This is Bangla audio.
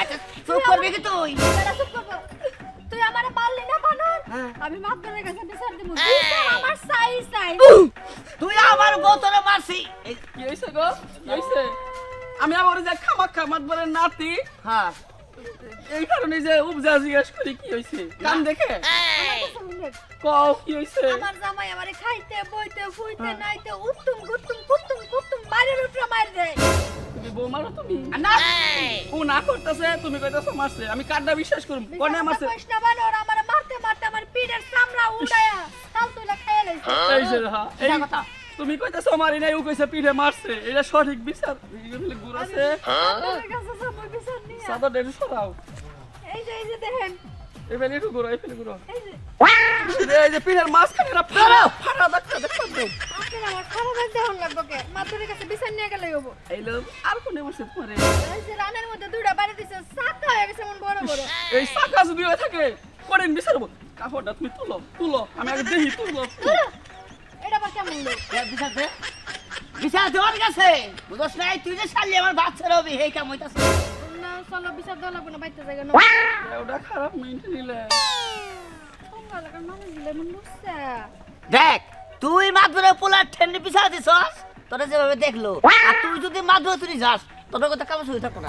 আচ্ছা চুপ করবি কি তুই? চুপ করব। তুই আমারে মারলি না বানর? হ্যাঁ। আমি মাতবরের কাছে বিচার দিব। আমার চাই চাই তুই আমার বউ মারছি। এই, কি গো? কি আমি আবার যে খামাক্ষা মাতবরের নাতি। হ্যাঁ। এই কারণে যে উপজা জিজ্ঞেস করি কি হয়েছে কান দেখে? কও কি হয়েছে আমার জামাই আমারে খাইতে বইতে ফুইতে নাইতে উত্তুম গুত্তুম তুমি? তুমি না। ও না করতেছে তুমি কইতাছো মারছে। আমি কারটা বিশ্বাস করব কোনে মারছে? বিশ্বাস না বানর আমারে মারতে মারতে আমার পিঠের চামড়া উড়ায়া তাল তুইলা খাইয়া লাইছে। এই যে হা এই কথা। তুমি কইতাছো মারি নাই ও কইছে পিঠে মারছে। এটা সঠিক বিচার। এগুলো নিয়া। সাদা ডেট সরাও। এই যে এই যে দেখেন। এই একটু এই ফেলে গুড়ো। এই যে। এই যে পিঠের মাঝখানে না ফাড়া ফাড়া দেখা দেখা দাও আপনার আমার খারাপ দেহন লাগবো কে? মাতুরের কাছে বিচার নিয়ে গেলে হব। এই লোক আর কোনে মারছে তোমারে এই যে রানের মধ্যে দুইটা বাড়ি দিছে সাকা হয়ে গেছে মন বড় বড়। এই সাকা যদি হয়ে থাকে করেন বিচারবো কাপড়টা তুমি তুলো তুলো আমি আগে তুলো এটা আবার কেমন লোক? বিচার দে। বিচার দেওয়ার গেছে বুঝছ নাই তুই যে শালি আমার বাচ্চা রবি হেই কাম হইতাছে? না চলো বিচার দেওয়া লাগবো না বাইতে জায়গা না। ওটা খারাপ মেইনটেন নিলে। মন দেখ তুই মাদুরে পোলার ঠেন্ডি পিছা আছিস তোরা যেভাবে দেখল। আর তুই যদি মাদুরে তুই যাস তোর কথা কাম শুরু থাকো না।